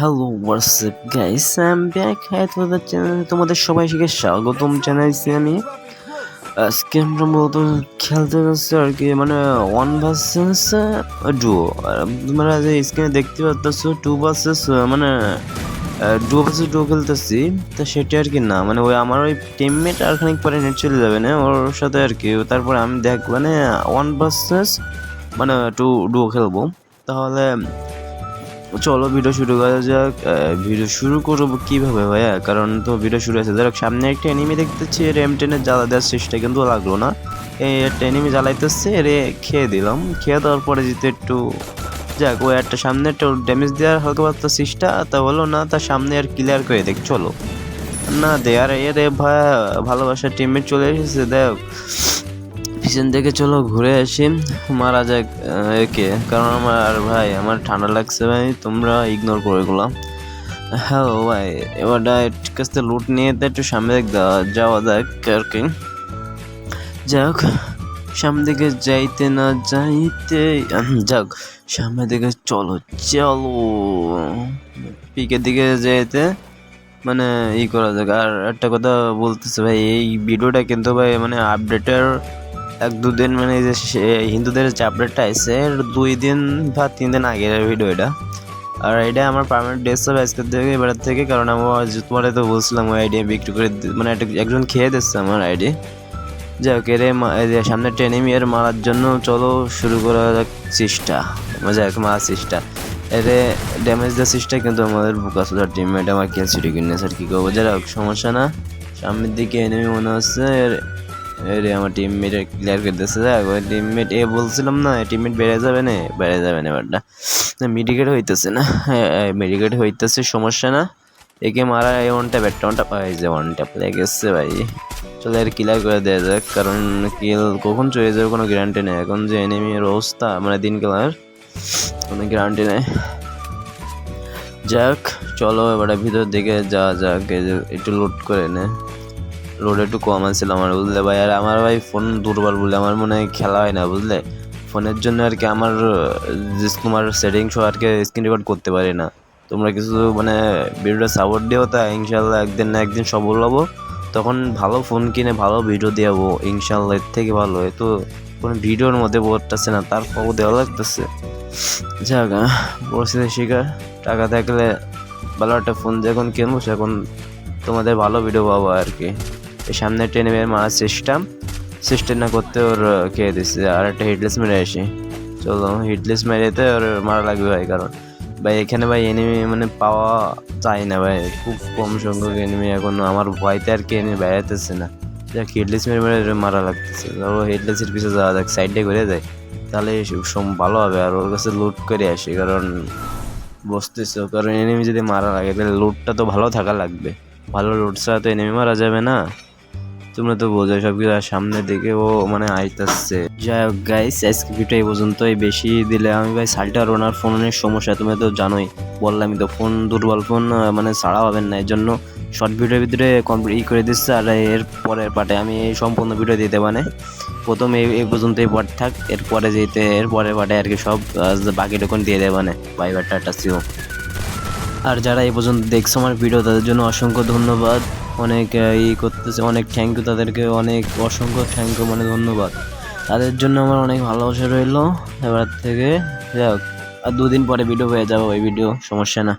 Hello WhatsApp guys I am back with the channel তোমাদের সবাইকে স্বাগতম জানাইছি আমি। আজকে আমরা মূলত খেলতে যাচ্ছি আর কি মানে ওয়ান ভার্সেস ডুও তোমরা যে স্ক্রিনে দেখতে পাচ্ছ টু ভার্সেস মানে ডুও ভার্সেস ডুও খেলতেছি। তো সেটা আর কি না মানে ওই আমার ওই টিমমেট আর খানিক পরে নেট চলে যাবে না, ওর সাথে আর কি। তারপরে আমি দেখ মানে ওয়ান ভার্সেস মানে টু ডুও খেলব। তাহলে চলো ভিডিও শুরু করা যাক। ভিডিও শুরু করব কীভাবে ভাইয়া? কারণ তো ভিডিও শুরু হয়েছে। যাক সামনে একটা এনিমি দেখতেছি রেম টেনের জ্বালা দেওয়ার চেষ্টা কিন্তু লাগল না। এই একটা এনিমি জ্বালাইতেছে রে খেয়ে দিলাম। খেয়ে দেওয়ার পরে যেতে একটু, যাক, ও একটা সামনে একটু ড্যামেজ দেওয়ার হালকা পাতলা চেষ্টা, তা হলো না তার সামনে আর ক্লিয়ার করে দেখ, চলো। না দে, আর এ রে ভাইয়া, ভালোবাসার টিমমেট চলে এসেছে, দেখ। পিছন থেকে চলো ঘুরে আসি। মারা যাক একে। কারণ আমার ভাই, আমার ঠান্ডা লাগছে ভাই, তোমরা ইগনোর করে এগুলো হ্যালো ভাই, এবার ঠিক আছে লুট নিয়ে তো একটু সামনে যাওয়া যাক আর কি। যাক, সামনে দিকে যাইতে না যাইতে যাক সামনের দিকে চলো চলো। পিকের দিকে যাইতে মানে ই করা যাক। আর একটা কথা বলতেছে ভাই, এই ভিডিওটা কিন্তু ভাই মানে আপডেটের এক দুদিন মানে যে হিন্দুদের যে আপডেটটা আছে দুই দিন বা তিন দিন আগের ভিডিও এটা। আর এটা আমার পার্মানেন্ট ড্রেস হবে আজকের থেকে এবারের থেকে, কারণ আমার যে তোমার তো বলছিলাম, ওই আইডিয়া বিক্রি করে মানে একজন খেয়ে দিচ্ছে আমার আইডি যাই হোক এর সামনে ট্রেনিমি এর মারার জন্য চলো শুরু করা যাক চেষ্টা। যাই হোক মারার চেষ্টা। এর ড্যামেজ দেওয়ার চেষ্টা কিন্তু আমাদের বুকাসুদার টিমমেট আমার কিল সিটি কিনে স্যার কী করব? হোক, সমস্যা না। সামনের দিকে এনেমি মনে হচ্ছে, এর এরে আমার টিমমেট ক্লিয়ার করে দিচ্ছে যাক, ওই টিমমেট এ বলছিলাম না টিমমেট বেড়ে যাবে না, বেড়ে যাবে না এবারটা। মেডিকেট হইতেছে না মেডিকেট হইতেছে, সমস্যা না। একে মারা এই ওয়ান ট্যাপ একটা ওয়ান ট্যাপ এই যে ওয়ান ট্যাপ লেগে ভাই। চলে এর ক্লিয়ার করে দেওয়া যাক, কারণ কিল কখন চলে যাবে কোনো গ্যারান্টি নেই। এখন যে এনিমির অবস্থা মানে দিন খেলার কোনো গ্যারান্টি নেই। যাক, চলো এবারে ভিতর দিকে যা যাক একটু লোড করে নে। লোড একটু কম আছিল আমার বুঝলে ভাই? আর আমার ভাই ফোন দুর্বল বলে আমার মনে হয় খেলা হয় না বুঝলে? ফোনের জন্য আর কি আমার আহ, সেটিং তোমার সেটিংস আর কি স্ক্রিন রেকর্ড করতে পারি না। তোমরা কিছু মানে ভিডিওটা সাপোর্ট দিও তা ইনশাল্লাহ একদিন না একদিন সফল হব। তখন ভালো ফোন কিনে ভালো ভিডিও দেবো ইনশাল্লাহ এর থেকে ভালো। তো কোনো ভিডিওর মধ্যে পড়তেছে না তারপরও দেওয়া লাগতেছে। যাক পরিস্থিতির শিকার। টাকা থাকলে ভালো একটা ফোন যখন কিনবো সেখন তোমাদের ভালো ভিডিও পাবো আর কি। সামনে ট্রেনে মারার সিস্টেম সিস্টেম না করতে ওর খেয়ে দিচ্ছে আর একটা হিটলেস মেরে আসি। চলো হিটলেস মেরেতে ওর মারা লাগবে ভাই, কারণ ভাই, এখানে ভাই এনিমি মানে পাওয়া যায় না ভাই। খুব কম সংখ্যক এনিমি এখন। আমার ভয়তে আর কি এনিমি বেড়াতেছে না। যাক হিটলেস মেরে মেরে মারা লাগতেছে। ধরো হিটলেসের পিছনে যাওয়া যাক সাইডে ঘুরে যায় তাহলে সম- ভালো হবে। আর ওর কাছে লুট করে আসি, কারণ বসতেছো কারণ এনিমি যদি মারা লাগে, তাহলে লুটটা তো ভালো থাকা লাগবে। ভালো লুট ছাড়া তো এনিমি মারা যাবে না। তোমরা তো বোঝো সব কিছু আর সামনের ও মানে আইতাছে। যাই হোক গাইস আজকে ভিডিও এই পর্যন্তই। বেশি দিলে আমি ভাই সালটার ওনার ফোনের সমস্যা তুমি তো জানোই। বললামই তো ফোন দুর্বল ফোন মানে ছাড়া হবেন না। এর জন্য শর্ট ভিডিওর ভিতরে কমপ্লিট ই করে দিচ্ছে, আর এর পরের পার্টে আমি সম্পূর্ণ ভিডিও দিতে মানে। প্রথম এই এই পর্যন্ত এই পার্ট থাক এরপরে যেতে, এর পরের পার্টে আর কি সব বাকি টোকন দিয়ে দেবে মানে বাই বাই টাটা সিও আর যারা এই পর্যন্ত দেখছ আমার ভিডিও, তাদের জন্য অসংখ্য ধন্যবাদ। অনেক ই করতেছে, অনেক থ্যাংক ইউ তাদেরকে, অনেক অসংখ্য থ্যাংক ইউ মানে ধন্যবাদ। তাদের জন্য আমার অনেক ভালোবাসা রইল। এবার থেকে, যাই হোক, আর দুদিন পরে ভিডিও হয়ে যাব ওই ভিডিও সমস্যা না।